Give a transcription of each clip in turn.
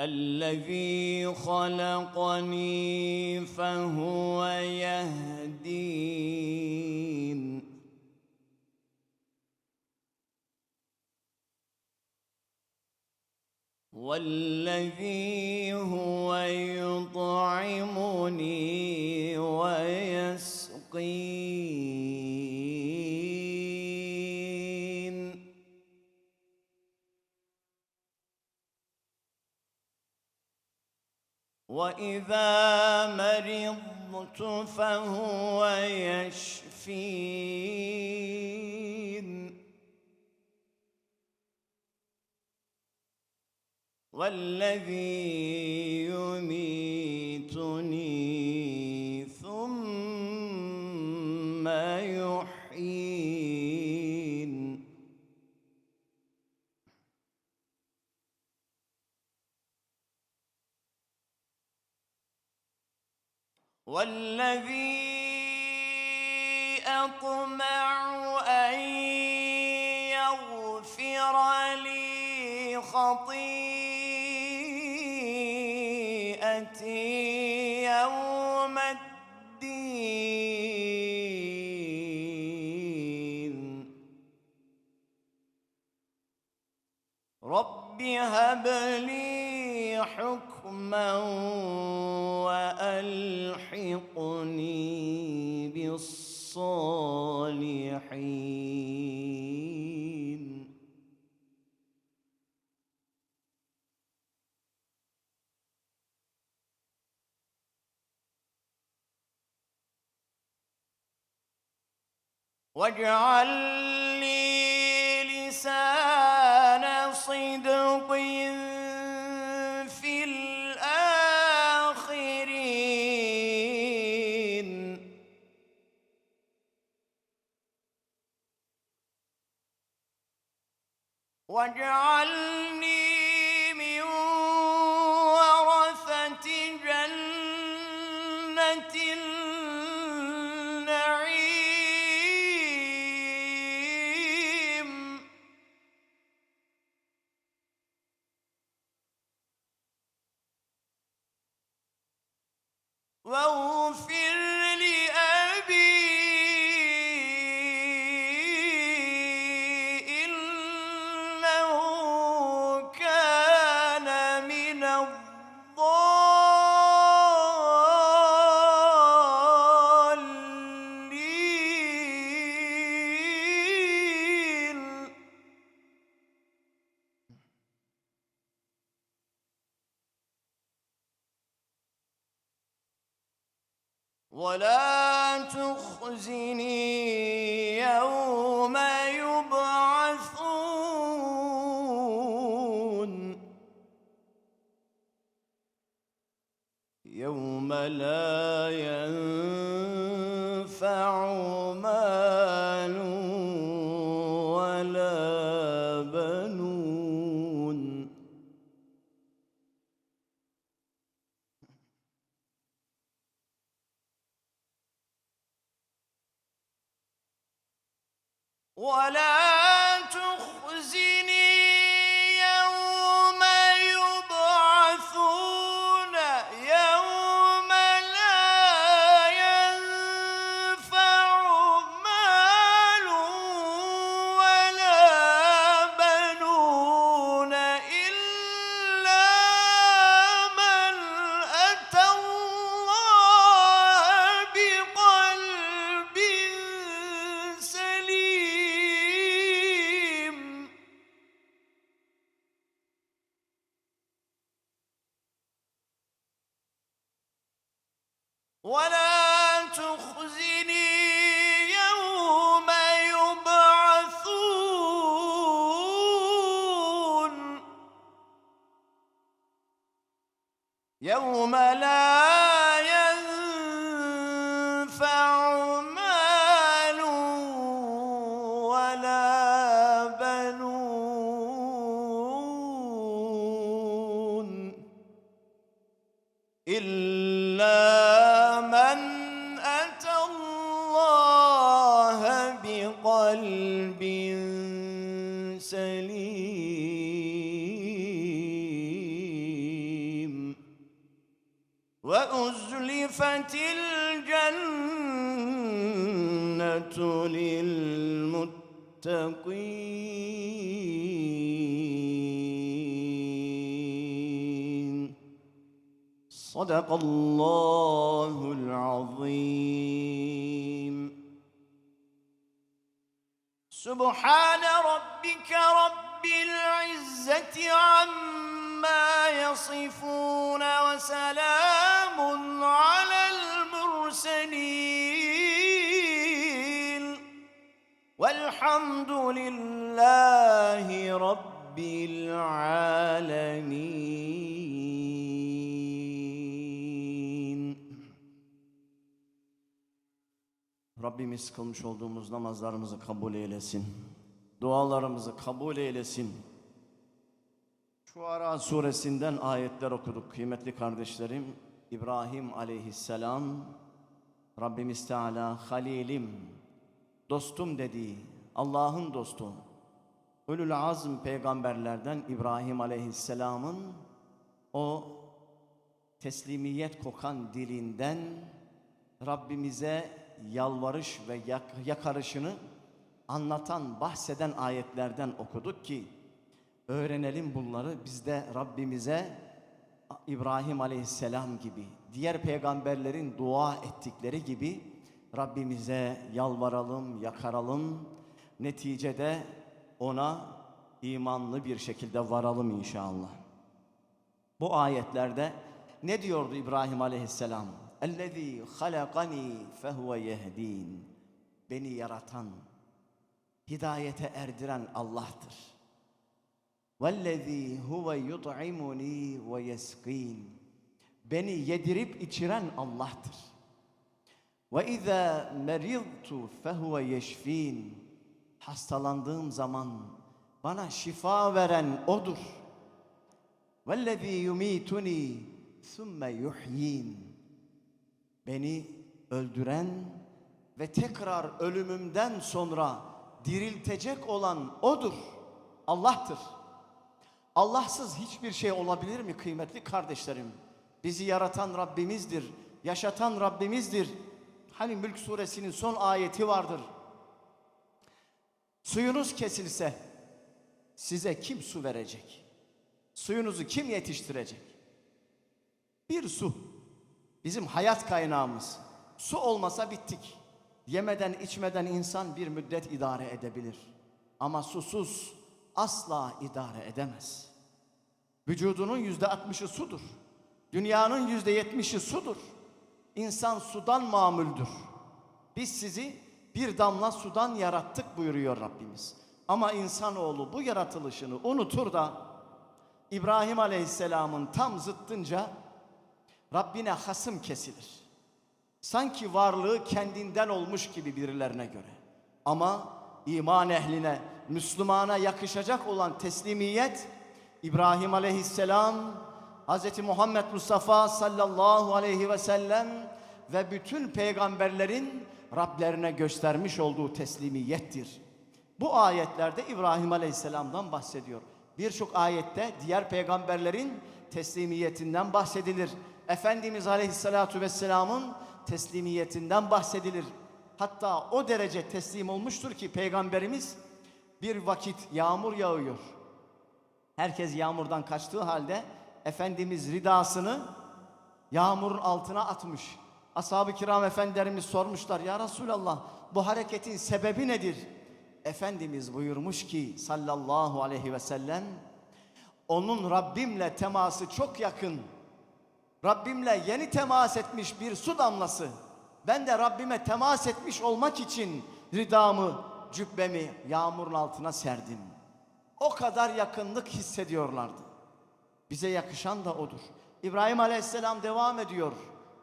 الذي خلقني فهو يهدين. والذي هو يطعمني ويسقين. وإذا مرضت فهو يشفين والذي يميتني والذي أطمع أن يغفر لي خطيئتي يوم الدين. رب هب لي حكما واجعل لي لسان صدق في الآخرين. واجعلني يوم لا ينفع ولا تخزني يوم يبعثون. يوم لا ينفع مال ولا بنون إلا للمتقين. صدق الله العظيم. سبحان ربك رب العزة عما يصفون وسلام على المرسلين. والحمد لله رب العالمين Rabbimiz kılmış olduğumuz namazlarımızı kabul eylesin. Dualarımızı kabul eylesin. Şuara suresinden ayetler okuduk kıymetli kardeşlerim. İbrahim aleyhisselam Rabbimiz Teala halilim, dostum dediği Allah'ın dostu. Ölül azm peygamberlerden İbrahim aleyhisselamın o teslimiyet kokan dilinden Rabbimize yalvarış ve yak- yakarışını anlatan, bahseden ayetlerden okuduk ki öğrenelim bunları biz de Rabbimize İbrahim Aleyhisselam gibi diğer peygamberlerin dua ettikleri gibi Rabbimize yalvaralım, yakaralım. Neticede ona imanlı bir şekilde varalım inşallah. Bu ayetlerde ne diyordu İbrahim Aleyhisselam? Ellezî halakani fehuve yehdin. Beni yaratan, hidayete erdiren Allah'tır. Vellezî huve yut'imuni ve yeskîn. Beni yedirip içiren Allah'tır. وَاِذَا مَرِضْتُ فَهُوَ يَشْف۪ينَ Hastalandığım zaman bana şifa veren O'dur. وَالَّذ۪ي يُم۪يتُن۪ي ثُمَّ يُحْي۪ينَ Beni öldüren ve tekrar ölümümden sonra diriltecek olan O'dur. Allah'tır. Allahsız hiçbir şey olabilir mi kıymetli kardeşlerim? Bizi yaratan Rabbimizdir, yaşatan Rabbimizdir. Hani Mülk suresinin son ayeti vardır. Suyunuz kesilse size kim su verecek? Suyunuzu kim yetiştirecek? Bir su. Bizim hayat kaynağımız. Su olmasa bittik. Yemeden içmeden insan bir müddet idare edebilir. Ama susuz asla idare edemez. Vücudunun yüzde altmışı sudur. Dünyanın yüzde yetmişi sudur. İnsan sudan mamuldür. Biz sizi bir damla sudan yarattık buyuruyor Rabbimiz. Ama insanoğlu bu yaratılışını unutur da İbrahim Aleyhisselam'ın tam zıttınca Rabbine hasım kesilir. Sanki varlığı kendinden olmuş gibi birilerine göre. Ama iman ehline, Müslümana yakışacak olan teslimiyet İbrahim Aleyhisselam, Hz. Muhammed Mustafa sallallahu aleyhi ve sellem ve bütün peygamberlerin Rablerine göstermiş olduğu teslimiyettir. Bu ayetlerde İbrahim Aleyhisselam'dan bahsediyor. Birçok ayette diğer peygamberlerin teslimiyetinden bahsedilir. Efendimiz Aleyhisselatü Vesselam'ın teslimiyetinden bahsedilir. Hatta o derece teslim olmuştur ki peygamberimiz bir vakit yağmur yağıyor. Herkes yağmurdan kaçtığı halde Efendimiz ridasını yağmurun altına atmış. Ashab-ı kiram efendilerimiz sormuşlar ya Resulallah bu hareketin sebebi nedir? Efendimiz buyurmuş ki sallallahu aleyhi ve sellem onun Rabbimle teması çok yakın. Rabbimle yeni temas etmiş bir su damlası. Ben de Rabbime temas etmiş olmak için ridamı, cübbemi yağmurun altına serdim. O kadar yakınlık hissediyorlardı. Bize yakışan da odur. İbrahim Aleyhisselam devam ediyor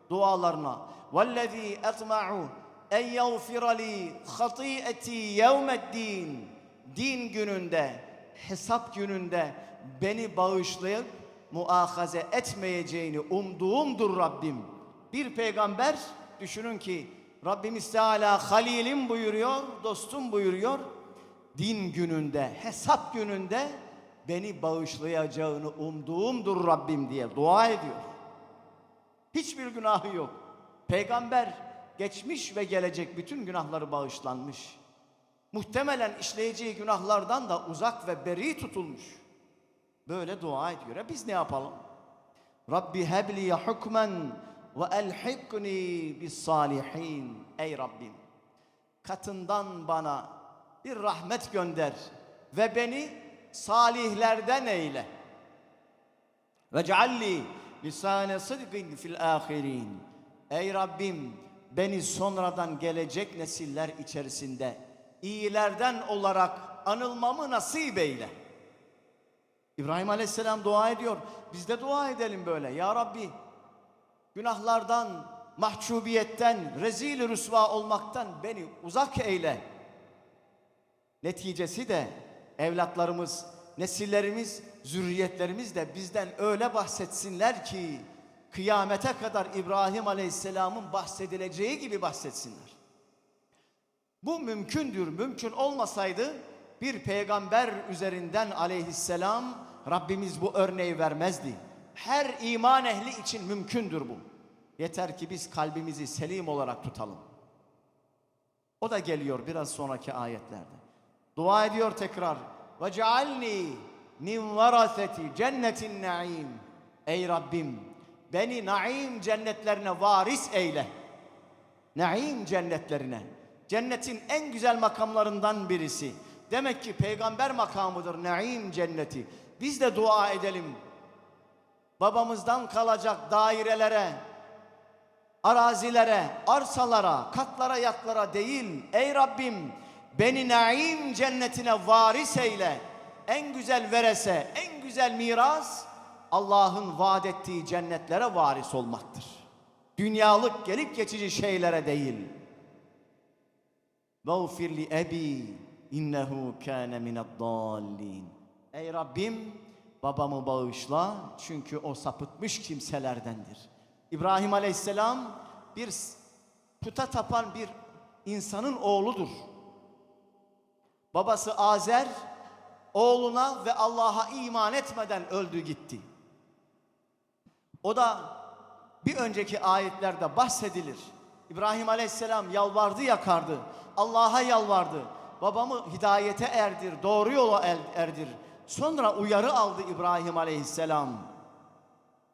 dualarına. Vellezî etma'u en yağfira li hatiyeti yevmeddin. Din gününde, hesap gününde beni bağışlayıp muahaze etmeyeceğini umduğumdur Rabbim. Bir peygamber düşünün ki Rabbimiz Teala halilim buyuruyor, dostum buyuruyor. Din gününde, hesap gününde beni bağışlayacağını umduğumdur Rabbim diye dua ediyor. Hiçbir günahı yok. Peygamber geçmiş ve gelecek bütün günahları bağışlanmış. Muhtemelen işleyeceği günahlardan da uzak ve beri tutulmuş. Böyle dua ediyor. E biz ne yapalım? Rabbi hebli hukmen ve elhikni bis salihin. Ey Rabbim katından bana bir rahmet gönder ve beni salihlerden eyle. Ve cealli lisane sıdkın fil ahirin. Ey Rabbim beni sonradan gelecek nesiller içerisinde iyilerden olarak anılmamı nasip eyle. İbrahim Aleyhisselam dua ediyor. Biz de dua edelim böyle. Ya Rabbi günahlardan, mahcubiyetten, rezil rüsva olmaktan beni uzak eyle. Neticesi de evlatlarımız, nesillerimiz, zürriyetlerimiz de bizden öyle bahsetsinler ki kıyamete kadar İbrahim Aleyhisselam'ın bahsedileceği gibi bahsetsinler. Bu mümkündür. Mümkün olmasaydı bir peygamber üzerinden aleyhisselam Rabbimiz bu örneği vermezdi. Her iman ehli için mümkündür bu. Yeter ki biz kalbimizi selim olarak tutalım. O da geliyor biraz sonraki ayetlerde. Dua ediyor tekrar. Ve cealni min varaseti cennetin naim. Ey Rabbim beni naim cennetlerine varis eyle. Naim cennetlerine. Cennetin en güzel makamlarından birisi. Demek ki peygamber makamıdır naim cenneti. Biz de dua edelim. Babamızdan kalacak dairelere, arazilere, arsalara, katlara, yatlara değil. Ey Rabbim beni naim cennetine varis eyle. En güzel verese, en güzel miras Allah'ın vaat ettiği cennetlere varis olmaktır. Dünyalık gelip geçici şeylere değil. Vağfir li ebi innehu kâne mineddallin. Ey Rabbim babamı bağışla çünkü o sapıtmış kimselerdendir. İbrahim Aleyhisselam bir puta tapan bir insanın oğludur. Babası Azer oğluna ve Allah'a iman etmeden öldü gitti. O da bir önceki ayetlerde bahsedilir. İbrahim Aleyhisselam yalvardı yakardı. Allah'a yalvardı. Babamı hidayete erdir, doğru yola erdir. Sonra uyarı aldı İbrahim Aleyhisselam.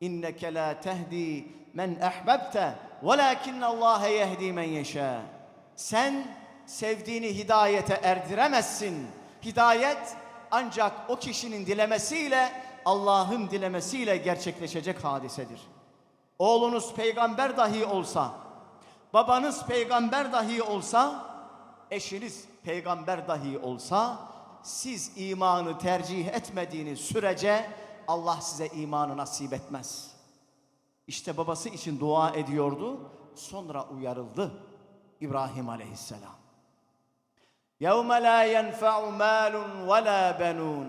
İnneke la tehdi men ehbebte velakinne Allah yehdi men yeşâ. Sen sevdiğini hidayete erdiremezsin. Hidayet ancak o kişinin dilemesiyle Allah'ın dilemesiyle gerçekleşecek hadisedir. Oğlunuz peygamber dahi olsa, babanız peygamber dahi olsa, eşiniz peygamber dahi olsa, siz imanı tercih etmediğiniz sürece Allah size imanı nasip etmez. İşte babası için dua ediyordu, sonra uyarıldı İbrahim aleyhisselam. يَوْمَ لَا يَنْفَعُ مَالٌ وَلَا بَنُونَ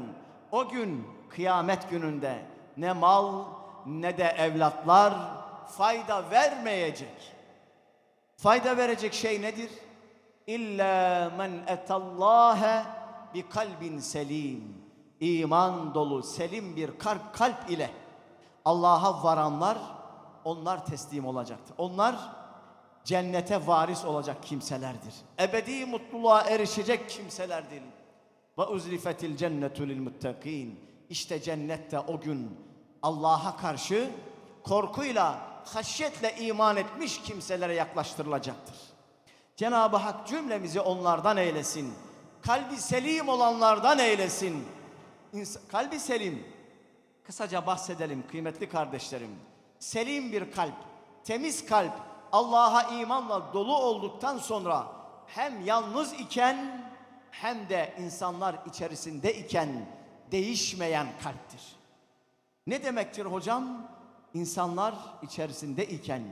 O gün kıyamet gününde ne mal ne de evlatlar fayda vermeyecek. Fayda verecek şey nedir? İlla men etallaha bi kalbin selim. İman dolu selim bir kalp kalp ile Allah'a varanlar onlar teslim olacaktır. Onlar cennete varis olacak kimselerdir. Ebedi mutluluğa erişecek kimselerdir. Ve uzrifetil cennetu lil muttakin. İşte cennette o gün Allah'a karşı korkuyla, haşyetle iman etmiş kimselere yaklaştırılacaktır. Cenab-ı Hak cümlemizi onlardan eylesin. Kalbi selim olanlardan eylesin. İns- kalbi selim. Kısaca bahsedelim kıymetli kardeşlerim. Selim bir kalp, temiz kalp, Allah'a imanla dolu olduktan sonra hem yalnız iken hem de insanlar içerisinde iken değişmeyen kalptir. Ne demektir hocam? insanlar içerisinde iken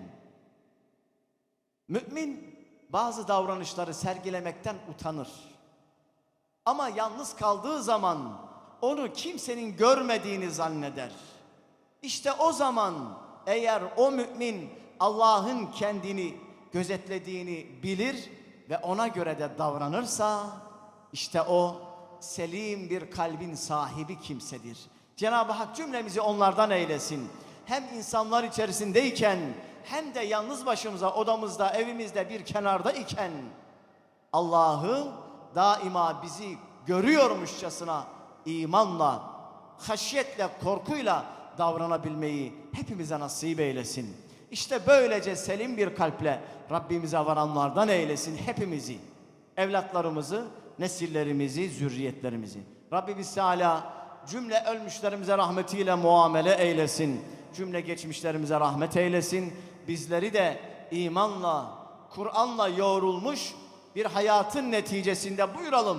mümin bazı davranışları sergilemekten utanır. Ama yalnız kaldığı zaman onu kimsenin görmediğini zanneder. İşte o zaman eğer o mümin Allah'ın kendini gözetlediğini bilir ve ona göre de davranırsa işte o selim bir kalbin sahibi kimsedir. Cenab-ı Hak cümlemizi onlardan eylesin. Hem insanlar içerisindeyken hem de yalnız başımıza odamızda evimizde bir kenarda iken Allah'ı daima bizi görüyormuşçasına imanla, haşyetle, korkuyla davranabilmeyi hepimize nasip eylesin. İşte böylece selim bir kalple Rabbimize varanlardan eylesin hepimizi. Evlatlarımızı, nesillerimizi, zürriyetlerimizi. Rabbimiz Teala cümle ölmüşlerimize rahmetiyle muamele eylesin. Cümle geçmişlerimize rahmet eylesin. Bizleri de imanla, Kur'an'la yoğrulmuş bir hayatın neticesinde buyuralım.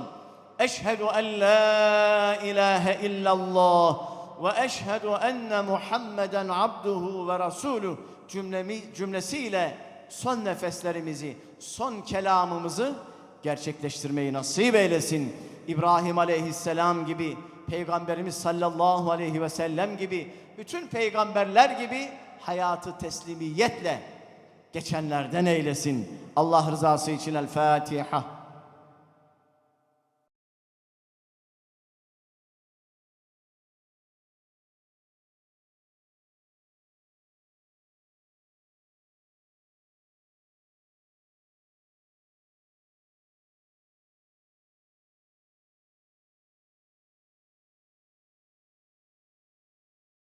Eşhedü en la ilahe illallah enne Muhammeden abduhu ve rasuluh cümlemi, cümlesiyle son nefeslerimizi, son kelamımızı gerçekleştirmeyi nasip eylesin. İbrahim aleyhisselam gibi, Peygamberimiz sallallahu aleyhi ve sellem gibi, bütün peygamberler gibi hayatı teslimiyetle geçenlerden eylesin. Allah rızası için El Fatiha.